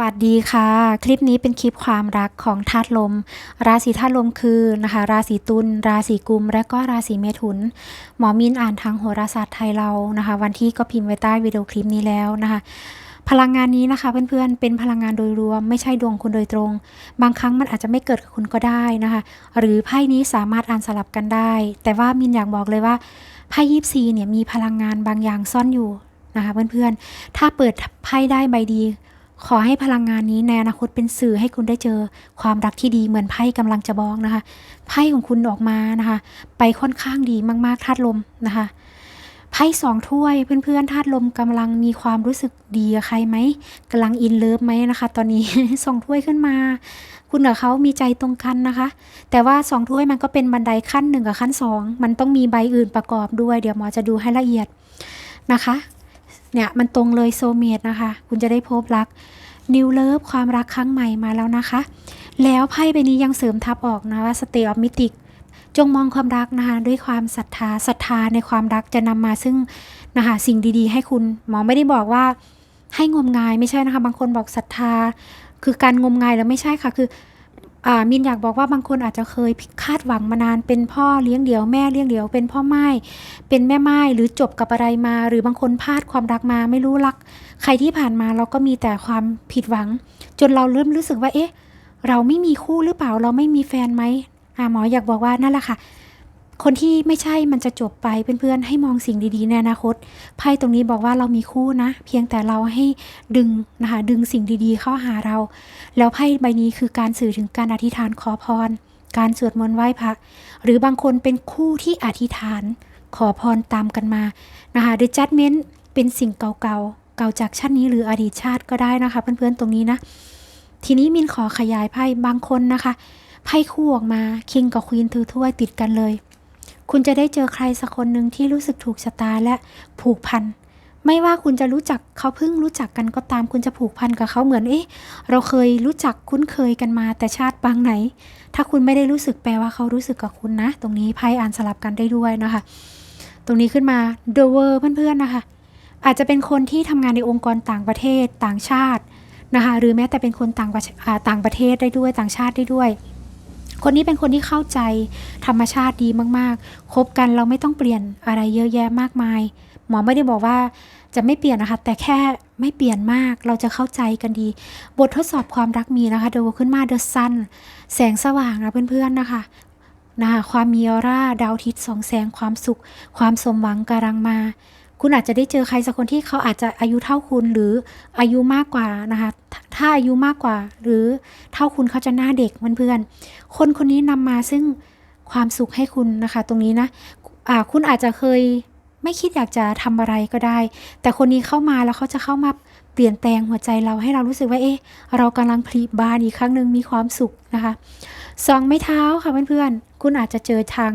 วัสดีค่ะ คลิปนี้เป็นคลิปความรักของธาตุลม ราศีธาตุลมคือนะคะราศีตุลราศีกุม และก็ราศีเมถุน หมอมินอ่านทางโหราศาสตร์ไทยเรานะคะ วันที่ก็พิมพ์ไว้ใต้วิดีโอคลิปนี้แล้วนะคะพลังงานนี้นะคะเพื่อนๆ เป็นพลังงานโดยรวม ไม่ใช่ดวงคุณโดยตรง บางครั้งมันอาจจะไม่เกิดกับคุณก็ได้นะคะ หรือไพ่นี้สามารถอ่านสลับกันได้ แต่ว่ามินอยากบอกเลยว่าไพ่ยิปซีเนี่ยมีพลังงานบางอย่างซ่อนอยู่นะคะเพื่อนๆ ถ้าเปิดไพ่ได้ใบดี ขอให้พลังงานนี้ในอนาคตเป็นสื่อให้คุณได้เจอความรักที่ดีเหมือนไพ่กำลังจะบอกนะคะ ไพ่ของคุณออกมานะคะ ไปค่อนข้างดีมากๆธาตุลมนะคะไพ่สองถ้วยเพื่อนๆธาตุลมกำลังมีความรู้สึกดีกับใครไหมกำลังอินเลิฟไหมนะคะ ตอนนี้สองถ้วยขึ้นมา คุณกับเขามีใจตรงกันนะคะ แต่ว่าสองถ้วยมันก็เป็นบันไดขั้นหนึ่งกับขั้นสองมันต้องมีใบอื่นประกอบด้วย เดี๋ยวหมอจะดูให้ละเอียดนะคะ เนี่ยมันตรงเลยโซเมตนะคะ คุณจะได้พบรักนิวเลิฟความรักครั้งใหม่มาแล้วนะคะ แล้วไพ่ใบนี้ยังเสริมทับออกนะว่าสเตออฟมิติกจงมองความรักนะคะด้วยความศรัทธาศรัทธาในความรักจะนำมาซึ่งนะคะสิ่งดีๆ ให้คุณหมอไม่ได้บอกว่าให้งมงายไม่ใช่นะคะ บางคนบอกศรัทธา คือการงมงายแล้วไม่ใช่ค่ะ คือ มินอยากบอกว่าบางคนอาจจะเคยคาดหวังมานานเป็นพ่อเลี้ยงเดี่ยวแม่เลี้ยงเดี่ยวเป็นพ่อไม้เป็นแม่ไม้หรือจบกับอะไรมา หรือบางคนพลาดความรักมาไม่รู้รัก ใครที่ผ่านมาเราก็มีแต่ความผิดหวัง จนเราเริ่มรู้สึกว่าเอ๊ะ เราไม่มีคู่หรือเปล่าเราไม่มีแฟนไหมอาหมออยากบอกว่านั่นแหละค่ะ คนที่ไม่ใช่มันจะจบไปเพื่อนๆ ให้มองสิ่งดีๆในอนาคตไพ่ตรงนี้บอกว่าเรามีคู่นะ เพียงแต่เราให้ดึงนะคะดึงสิ่งดีๆเข้าหาเรา แล้วไพ่ใบนี้คือการสื่อถึงการอธิษฐานขอพร การสวดมนต์ไหว้พระหรือบางคนเป็นคู่ที่อธิษฐานขอพรตามกันมานะคะ The Judgment เป็นสิ่งเก่าๆ เก่าจากชาตินี้หรืออดีตชาติก็ได้นะคะ เพื่อนๆตรงนี้นะ ทีนี้มินขอขยายไพ่บางคนนะคะไพ่คู่ออกมาคิงกับควีนถือถ้วยติดกันเลย คุณจะได้เจอใครสักคนหนึ่งที่รู้สึกถูกชะตาและผูกพัน ไม่ว่าคุณจะรู้จักเขาเพิ่งรู้จักกันก็ตามคุณจะผูกพันกับเขาเหมือนเอ๊ะเราเคยรู้จักคุ้นเคยกันมาแต่ชาติปางไหน ถ้าคุณไม่ได้รู้สึกแปลว่าเขารู้สึกกับคุณนะ ตรงนี้ไพ่อ่านสลับกันได้ด้วยนะคะ ตรงนี้ขึ้นมา The World เพื่อนๆนะคะ อาจจะเป็นคนที่ทำงานในองค์กรต่างประเทศต่างชาตินะคะหรือแม้แต่เป็นคนต่างประต่างประเทศได้ด้วยต่างชาติได้ด้วย คนนี้เป็นคนที่เข้าใจธรรมชาติดีมากๆ คบกันเราไม่ต้องเปลี่ยนอะไรเยอะแยะมากมาย หมอไม่ได้บอกว่าจะไม่เปลี่ยนนะคะ แต่แค่ไม่เปลี่ยนมาก เราจะเข้าใจกันดี บททดสอบความรักมีนะคะดูขึ้นมา The Sun แสงสว่างนะเพื่อนๆนะคะนะคะความมีออร่าดาวอาทิตย์สองแสงความสุข ความสมหวังกำลังมา คุณอาจจะได้เจอใครสักคนที่เขาอาจจะอายุเท่าคุณหรืออายุมากกว่านะคะถ้าอายุมากกว่า หรือเท่าคุณเขาจะหน้าเด็กเพื่อนๆคนคนนี้นำมาซึ่งความสุขให้คุณนะคะ ตรงนี้นะอ่าคุณอาจจะเคยไม่คิดอยากจะทำอะไรก็ได้ แต่คนนี้เข้ามาแล้วเขาจะเข้ามาเปลี่ยนแปลงหัวใจเราให้เรารู้สึกว่าเอ๊ะเรากำลังผลิบานอีกครั้งหนึ่งมีความสุขนะคะสองไม้เท้าค่ะเพื่อนๆคุณอาจจะเจอทาง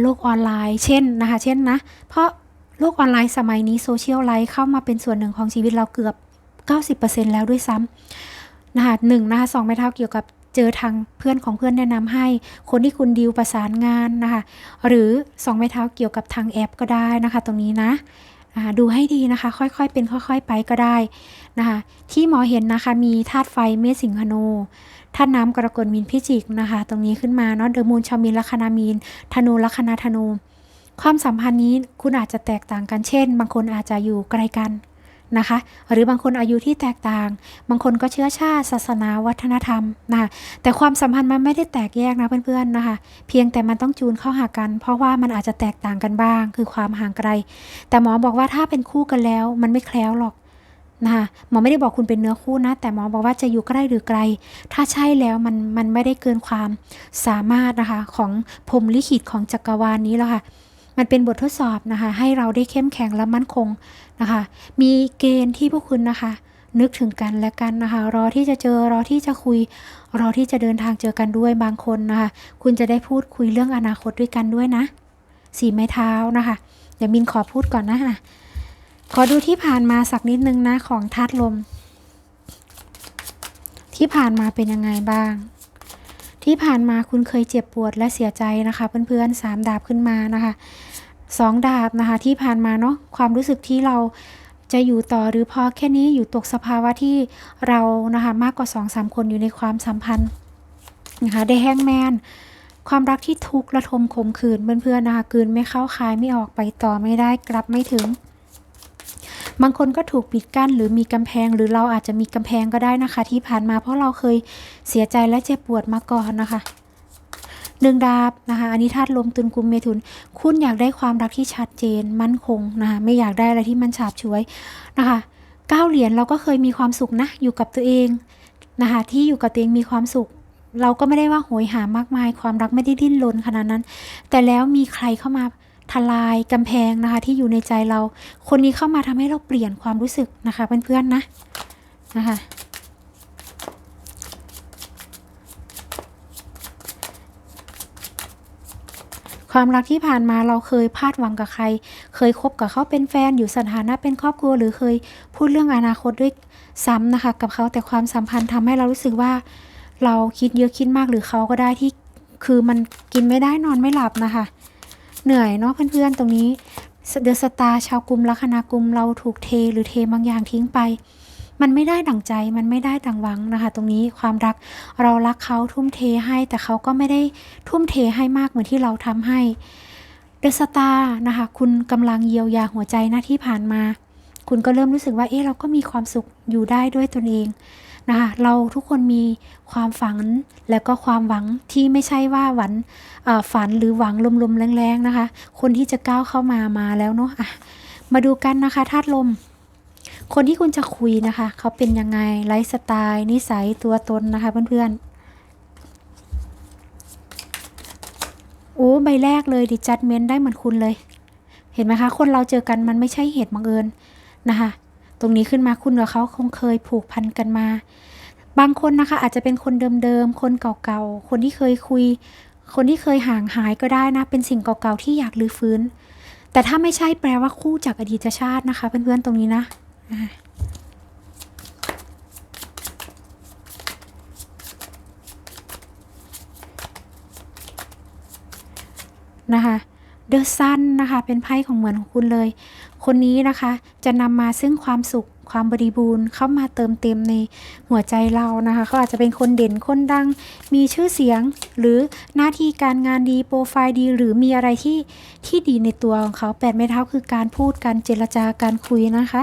โลกออนไลน์ เช่นนะคะ เช่นนะ เพราะ โลกออนไลน์สมัยนี้โซเชียลไลฟ์เข้ามาเป็นส่วนหนึ่งของชีวิตเราเกือบ 90%แล้วด้วยซ้ำนะคะหนึ่งนะคะสองไม้เท้าเกี่ยวกับเจอทางเพื่อนของเพื่อนแนะนำให้ คนที่คุณดีลประสานงานนะคะหรือสองไม้เท้าเกี่ยวกับทางแอปก็ได้นะคะ ตรงนี้นะดูให้ดีนะคะ ค่อยๆเป็นค่อย ๆ ไปก็ได้นะคะที่หมอเห็นนะคะมีธาตุไฟเมษสิงหนูธาตุน้ำกรกฎมีนพิจิกนะคะ ตรงนี้ขึ้นมาเนาะเดอะมูนชาวมีนลัคนามีนธนูลัคนาธนู ความสัมพันธ์นี้คุณอาจจะแตกต่างกันเช่น บางคนอาจจะอยู่ไกลกันนะคะ หรือบางคนอายุที่แตกต่าง บางคนก็เชื้อชาติศาสนาวัฒนธรรมนะคะแต่ความสัมพันธ์มันไม่ได้แตกแยกนะเพื่อนๆนะคะ เพียงแต่มันต้องจูนเข้าหากัน เพราะว่ามันอาจจะแตกต่างกันบ้าง คือความห่างไกล แต่หมอบอกว่าถ้าเป็นคู่กันแล้ว มันไม่แคล้วหรอกนะคะหมอไม่ได้บอกคุณเป็นเนื้อคู่นะ แต่หมอบอกว่าจะอยู่ใกล้หรือไกล ถ้าใช่แล้วมันมันไม่ได้เกินความสามารถนะคะของพรมลิขิตของจักรวาลนี้แล้วค่ะ มันเป็นบททดสอบนะคะ ให้เราได้เข้มแข็งและมั่นคงนะคะ มีเกณฑ์ที่พวกคุณนะคะ นึกถึงกันและกันนะคะ รอที่จะเจอรอที่จะคุย รอที่จะเดินทางเจอกันด้วยบางคนนะคะ คุณจะได้พูดคุยเรื่องอนาคตด้วยกันด้วยนะสีไม้เท้านะคะเดี๋ยวมินขอพูดก่อนนะคะขอดูที่ผ่านมาสักนิดนึงนะของธาตุลม ที่ผ่านมาเป็นยังไงบ้าง ที่ผ่านมาคุณเคยเจ็บปวดและเสียใจนะคะ เพื่อนๆสามดาบขึ้นมานะคะสองดาบนะคะที่ผ่านมาเนาะความรู้สึกที่เราจะอยู่ต่อหรือพอแค่นี้อยู่ตกสภาวะที่เรานะคะมากกว่า2องสามคนอยู่ในความสัมพันธ์นะคะได้แห้งแมนความรักที่ทุกข์ระทมขมขื่นเพื่อนๆนะคะกืนไม่เข้าคายไม่ออกไปต่อไม่ได้กลับไม่ถึง บางคนก็ถูกปิดกั้นหรือมีกำแพง หรือเราอาจจะมีกำแพงก็ได้นะคะ ที่ผ่านมาเพราะเราเคยเสียใจและเจ็บปวดมาก่อนนะคะหนึ่งดาบนะคะอันนี้ธาตุลมตุนกุมเมถุน คุณอยากได้ความรักที่ชัดเจนมั่นคงนะคะไม่อยากได้อะไรที่มันฉาบฉวยนะคะเก้าเหรียญเราก็เคยมีความสุขนะอยู่กับตัวเองนะคะที่อยู่กับตัวเองมีความสุข เราก็ไม่ได้ว่าโหยหามากมาย ความรักไม่ได้ดิ้นรนขนาดนั้น แต่แล้วมีใครเข้ามา ทลายกำแพงนะคะ ที่อยู่ในใจเรา คนนี้เข้ามาทำให้เราเปลี่ยนความรู้สึกนะคะเพื่อนๆนะนะคะความรักที่ผ่านมาเราเคยพลาดหวังกับใคร เคยคบกับเขาเป็นแฟนอยู่สถานะเป็นครอบครัว หรือเคยพูดเรื่องอนาคตด้วยซ้ำนะคะ กับเขาแต่ความสัมพันธ์ทำให้เรารู้สึกว่า เราคิดเยอะคิดมากหรือเขาก็ได้ที่คือมันกินไม่ได้นอนไม่หลับนะคะ เหนื่อยเนาะเพื่อนๆตรงนี้เดอะสตาร์ชาวกลุ่มลัคนากุมเราถูกเทหรือเทบางอย่างทิ้งไป มันไม่ได้ดั่งใจมันไม่ได้ดั่งหวังนะคะ ตรงนี้ความรักเรารักเขาทุ่มเทให้แต่เขาก็ไม่ได้ทุ่มเทให้มากเหมือนที่เราทำให้เดอะสตาร์นะคะคุณกำลังเยียวยาหัวใจหน้าที่ผ่านมา คุณก็เริ่มรู้สึกว่าเอ๊ะเราก็มีความสุขอยู่ได้ด้วยตนเอง นะคะเราทุกคนมีความฝันและก็ความหวังที่ไม่ใช่ว่าหวันฝันหรือหวังลมๆแรงๆนะคะ คนที่จะก้าวเข้ามามาแล้วเนาะะมาดูกันนะคะธาตุลม คนที่คุณจะคุยนะคะ เขาเป็นยังไงไลฟ์สไตล์ นิสัยตัวตนนะคะเพื่อนๆโอ้ใบแรกเลยดิจัดเมนได้เหมือนคุณเลย เห็นไหมคะ คนเราเจอกันมันไม่ใช่เหตุบังเอิญนะคะ ตรงนี้ขึ้นมาคุณกับเขาคงเคยผูกพันกันมา บางคนนะคะอาจจะเป็นคนเดิมๆ คนเก่าๆ คนที่เคยคุย คนที่เคยห่างหายก็ได้นะ เป็นสิ่งเก่าๆ ที่อยากรื้อฟื้น แต่ถ้าไม่ใช่แปลว่าคู่จากอดีตชาตินะคะเพื่อนๆ ตรงนี้นะนะคะ เดอะซันนะคะ เป็นไพ่ของเหมือนของคุณเลย คนนี้นะคะ จะนำมาซึ่งความสุขความบริบูรณ์เข้ามาเติมเต็มในหัวใจเรานะคะเขาอาจจะเป็นคนเด่นคนดัง มีชื่อเสียงหรือหน้าที่การงานดีโปรไฟล์ดี หรือมีอะไรที่ที่ดีในตัวของเขาแปดไม้เท้าคือการพูดการเจรจาการคุยนะคะ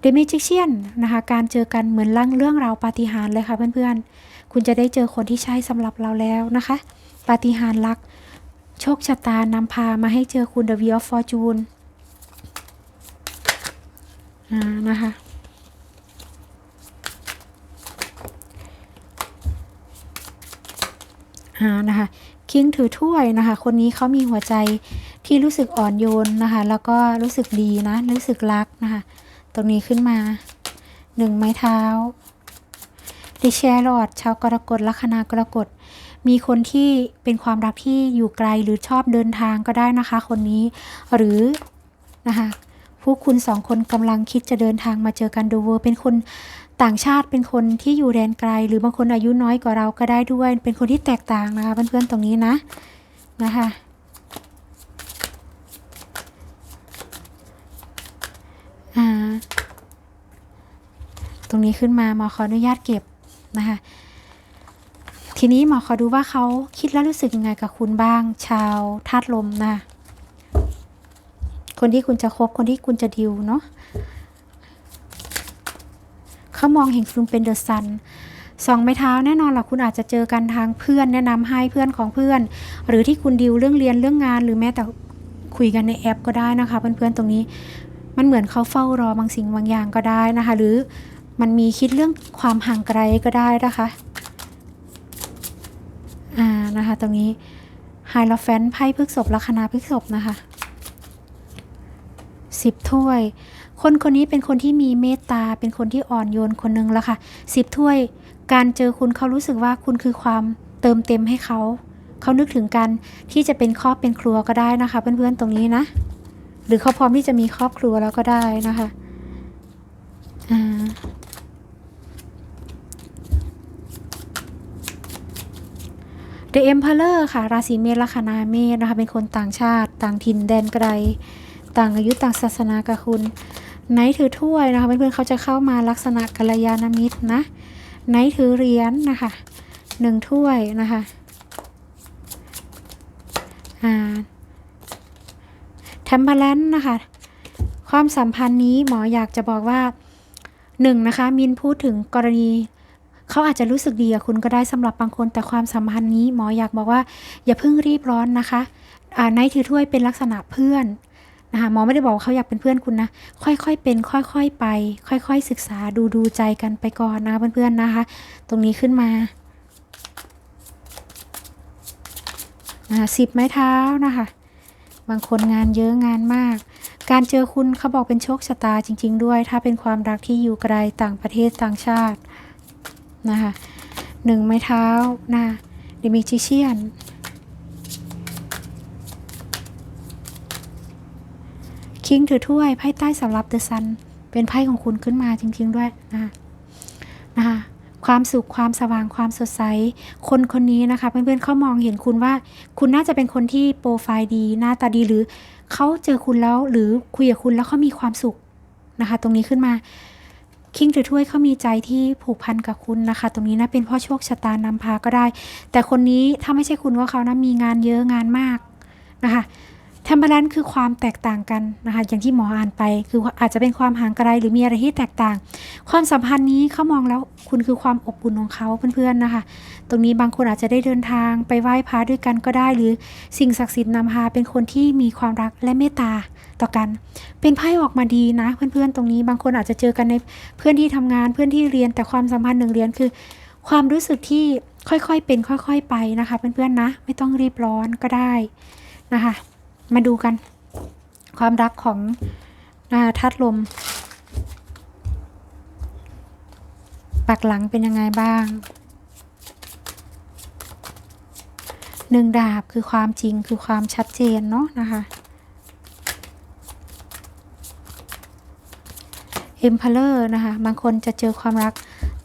เดมิจิเชียนนะคะการเจอกันเหมือนล่างเรื่องราวปาฏิหาริย์เลยค่ะเพื่อนๆ คุณจะได้เจอคนที่ใช่สำหรับเราแล้วนะคะ ปาฏิหาริย์รัก โชคชะตานำพามาให้เจอคุณ The Wheel of Fortune อ่านะคะ อ่านะคะ คิงถือถ้วยนะคะ คนนี้เขามีหัวใจที่รู้สึกอ่อนโยนนะคะ แล้วก็รู้สึกดีนะ รู้สึกรักนะคะ ตรงนี้ขึ้นมาหนึ่งไม้เท้าดิแชร์ลอดชาวกรกฎลัคนากรกฎ มีคนที่เป็นความรักที่อยู่ไกลหรือชอบเดินทางก็ได้นะคะ คนนี้หรือนะคะพวกคุณสองคนกำลังคิดจะเดินทางมาเจอกันดูเวอร์เป็นคนต่างชาติเป็นคนที่อยู่แดนไกล หรือบางคนอายุน้อยกว่าเราก็ได้ด้วย เป็นคนที่แตกต่างนะคะ เพื่อนๆตรงนี้นะนะคะอ่าตรงนี้ขึ้นมามอขออนุญาตเก็บนะคะ ทีนี้หมอขอดูว่าเขาคิดแล้วรู้สึกยังไงกับคุณบ้าง ชาวธาตุลมนะ คนที่คุณจะคบคนที่คุณจะดิวเนาะเขามองเห็นคุณเป็นเดอะซันสองไม้เท้าแน่นอนหรอคุณอาจจะเจอกันทางเพื่อนแนะนำให้เพื่อนของเพื่อน หรือที่คุณดิวเรื่องเรียนเรื่องงาน หรือแม้แต่คุยกันในแอปก็ได้นะคะ เพื่อนๆตรงนี้ มันเหมือนเขาเฝ้ารอบางสิ่งบางอย่างก็ได้นะคะ หรือมันมีคิดเรื่องความห่างไกลก็ได้นะคะ นะคะ ตรงนี้ไฮโลแฟนไพ่พฤกษบลัคนาพฤกษบนะคะสิบถ้วย คนคนนี้เป็นคนที่มีเมตตา เป็นคนที่อ่อนโยนคนนึงแล้วค่ะสิบถ้วย การเจอคุณเขารู้สึกว่าคุณคือความเติมเต็มให้เขา เขานึกถึงกันที่จะเป็นครอบเป็นครัวก็ได้นะคะ เพื่อนๆตรงนี้นะ หรือเขาพร้อมที่จะมีครอบครัวแล้วก็ได้นะคะอ่า The Emperor ค่ะ ราศีเมษลัคนาเมษนะคะ เป็นคนต่างชาติ ต่างถิ่นแดนไกล ต่างอายุต่างศาสนากับคุณไนท์ถือถ้วยนะคะ เพื่อนๆเขาจะเข้ามาลักษณะกัลยาณมิตรนะไนท์ถือเหรียญนะคะหนึ่งถ้วยนะคะอ่าทมเพลนนะคะ ความสัมพันธ์นี้หมออยากจะบอกว่าหนึ่งนะคะ มินพูดถึงกรณี เขาอาจจะรู้สึกดีกับคุณก็ได้สำหรับบางคน แต่ความสัมพันธ์นี้หมออยากบอกว่า อย่าเพิ่งรีบร้อนนะคะอ่าไนถือถ้วยเป็นลักษณะเพื่อนนะคะหมอไม่ได้บอกว่าเขาอยากเป็นเพื่อนคุณนะ ค่อยๆเป็น ค่อยๆไป ค่อยๆศึกษาดูดูใจกันไปก่อนนะคะเพื่อนๆนะคะ ตรงนี้ขึ้นมาสิบไม้เท้านะคะ บางคนงานเยอะงานมาก การเจอคุณเขาบอกเป็นโชคชะตาจริง ๆ ด้วย ถ้าเป็นความรักที่อยู่ไกลต่างประเทศต่างชาติ นะคะหนึ่งไม้เท้านะเดมิจิเชียนคิงถือถ้วยไพ่ใต้สำรับเดอะซันเป็นไพ่ของคุณขึ้นมาจริง ๆ ด้วยนะนะคะความสุขความสว่างความสดใส คนคนนี้นะคะเพื่อนๆเขามองเห็นคุณว่า คุณน่าจะเป็นคนที่โปรไฟล์ดีหน้าตาดีหรือเขาเจอคุณแล้วหรือคุยกับคุณแล้วเขามีความสุขนะคะ ตรงนี้ขึ้นมา คิงหรือถ้วยเขามีใจที่ผูกพันกับคุณนะคะ ตรงนี้นะเป็นพ่อโชคชะตานำพาก็ได้ แต่คนนี้ถ้าไม่ใช่คุณว่าเขานะมีงานเยอะงานมากนะคะ ทมเปอร์แลนคือความแตกต่างกันนะคะอย่างที่หมออ่านไป คืออาจจะเป็นความห่างไกลหรือมีอะไรที่แตกต่าง ความสัมพันธ์นี้เขามองแล้วคุณคือความอบอุ่นของเขาเพื่อนๆนะคะ ตรงนี้บางคนอาจจะได้เดินทางไปไหว้พระด้วยกันก็ได้ หรือสิ่งศักดิ์สิทธิ์นำพาเป็นคนที่มีความรักและเมตตาต่อกัน เป็นไพ่ออกมาดีนะ เพื่อนๆตรงนี้ บางคนอาจจะเจอกันในเพื่อนที่ทำงานเพื่อนที่เรียนแต่ความสัมพันธ์หนึ่งเรียนคือ ความรู้สึกที่ค่อยๆเป็นค่อย ๆ ไปนะคะ เพื่อนๆนะ ไม่ต้องรีบร้อนก็ได้นะคะ มาดูกัน ความรักของนาธาตุลม ปักหลังเป็นยังไงบ้างหนึ่งดาบคือความจริงคือความชัดเจนเนาะนะคะเอ็มพลเลอร์นะคะ บางคนจะเจอความรัก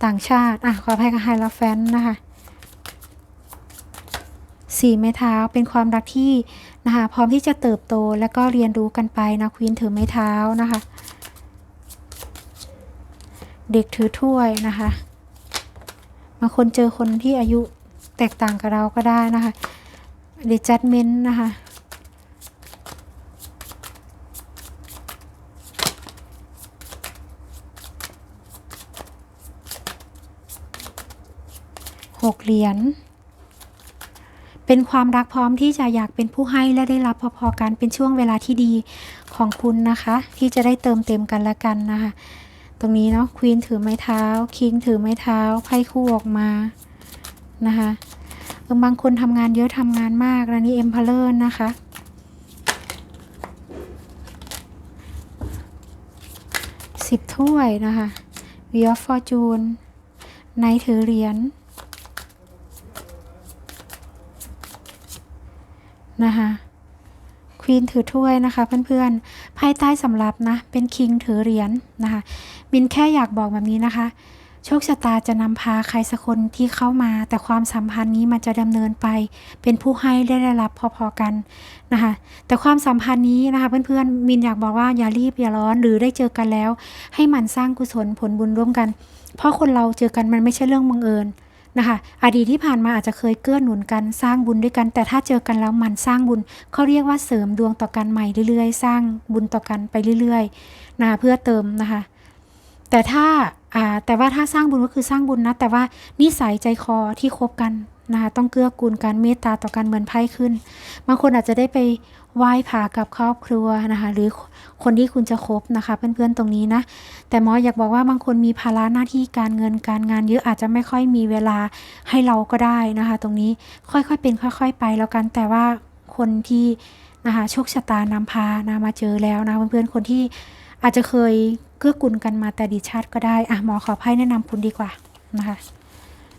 ต่างชาติ อะ ขออภัยกับไฮลาแฟนนะคะ สี่ไม้เท้าเป็นความรักที่นะคะพร้อมที่จะเติบโตและก็เรียนรู้กันไปนะควีนถือไม้เท้านะคะ เด็กถือถ้วยนะคะบางคนเจอคนที่อายุแตกต่างกับเราก็ได้นะคะเดจัดเมนต์นะคะหกเหรียญ เป็นความรักพร้อมที่จะอยากเป็นผู้ให้และได้รับพอๆกันเป็นช่วงเวลาที่ดีของคุณนะคะ ที่จะได้เติมเต็มกันและกันนะคะ ตรงนี้เนาะควีนถือไม้เท้าคิงถือไม้เท้าไพ่คู่ออกมานะคะเออบางคนทำงานเยอะทำงานมากแล้วนี่เอ็มพลเลอร์นะคะสิบถ้วยนะคะวีออฟฟอร์จูนไนถือเหรียญ นะคะควีนถือถ้วยนะคะเพื่อนๆไพ่ใต้สำรับนะ เป็นคิงถือเหรียญนะคะ มินแค่อยากบอกแบบนี้นะคะ โชคชะตาจะนำพาใครสักคนที่เข้ามา แต่ความสัมพันธ์นี้มันจะดำเนินไป เป็นผู้ให้และได้รับพอๆกันนะคะ แต่ความสัมพันธ์นี้นะคะเพื่อนๆ มินอยากบอกว่าอย่ารีบอย่าร้อนหรือได้เจอกันแล้ว ให้มันสร้างกุศลผลบุญร่วมกัน เพราะคนเราเจอกันมันไม่ใช่เรื่องบังเอิญ นะคะอดีตที่ผ่านมาอาจจะเคยเกื้อหนุนกันสร้างบุญด้วยกัน แต่ถ้าเจอกันแล้วมันสร้างบุญเขาเรียกว่าเสริมดวงต่อกันใหม่เรื่อยๆ สร้างบุญต่อกันไปเรื่อยๆนะะเพื่อเติมนะคะ แต่ถ้าอ่าแต่ว่าถ้าสร้างบุญก็คือสร้างบุญนะแต่ว่านิสัยใจคอที่คบกัน นะคะต้องเกื้อกูลกันเมตตาต่อกันเหมือนไพ่ขึ้น บางคนอาจจะได้ไปไหว้ผากับครอบครัวนะคะ หรือคนที่คุณจะคบนะคะ เพื่อนๆตรงนี้นะ แต่หมออยากบอกว่าบางคนมีภาระหน้าที่การเงินการงานเยอะอาจจะไม่ค่อยมีเวลาให้เราก็ได้นะคะ ตรงนี้ค่อยๆเป็นค่อย ๆ ไปแล้วกัน แต่ว่าคนที่นะคะโชคชะตานำพานะมาเจอแล้วนะเพื่อนๆคนที่อาจจะเคยเกื้อกูลกันมาแต่ดีชาติก็ได้อะหมอขอไพ่แนะนำคุณดีกว่านะคะ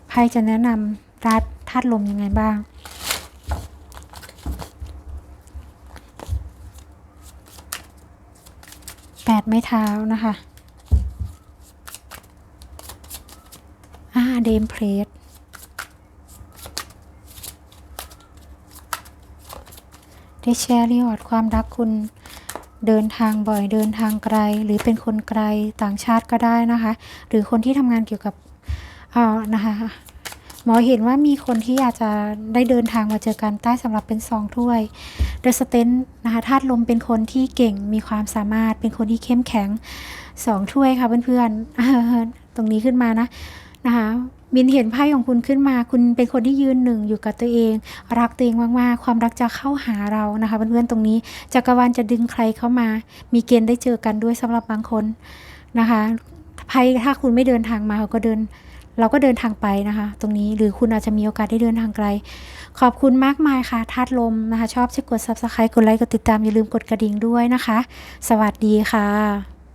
ไพ่จะแนะนำรัดธาตุลมยังไงบ้าง แปดไม้เท้านะคะอ่าเดมเพลสเดชแชริออดความรักคุณเดินทางบ่อยเดินทางไกล หรือเป็นคนไกลต่างชาติก็ได้นะคะ หรือคนที่ทำงานเกี่ยวกับอ่อนะคะ หมอเห็นว่ามีคนที่อยาจจะได้เดินทางมาเจอกันใต้สำหรับเป็นซองถ้วยเดอะสเตนนะคะธาตุลมเป็นคนที่เก่งมีความสามารถเป็นคนที่เข้มแข็งสองถ้วยค่ะเพื่อนๆตรงนี้ขึ้นมานะนะคะมินเห็นไพ่ของคุณขึ้นมา คุณเป็นคนที่ยืนหนึ่งอยู่กับตัวเอง รักตัวเองมากๆ ความรักจะเข้าหาเรานะคะเพื่อนๆตรงนี้จักรวาลจะดึงใครเข้ามา มีเกณฑ์ได้เจอกันด้วยสำหรับบางคนนะคะไพ่ถ้าคุณไม่เดินทางมาเขาก็เดิน เราก็เดินทางไปนะคะ ตรงนี้หรือคุณอาจจะมีโอกาสได้เดินทางไกล ขอบคุณมากมายค่ะธาตุลมนะคะ ชอบช่วยกด subscribe กดไลค์กดติดตามอย่าลืมกดกระดิ่งด้วยนะคะ สวัสดีค่ะ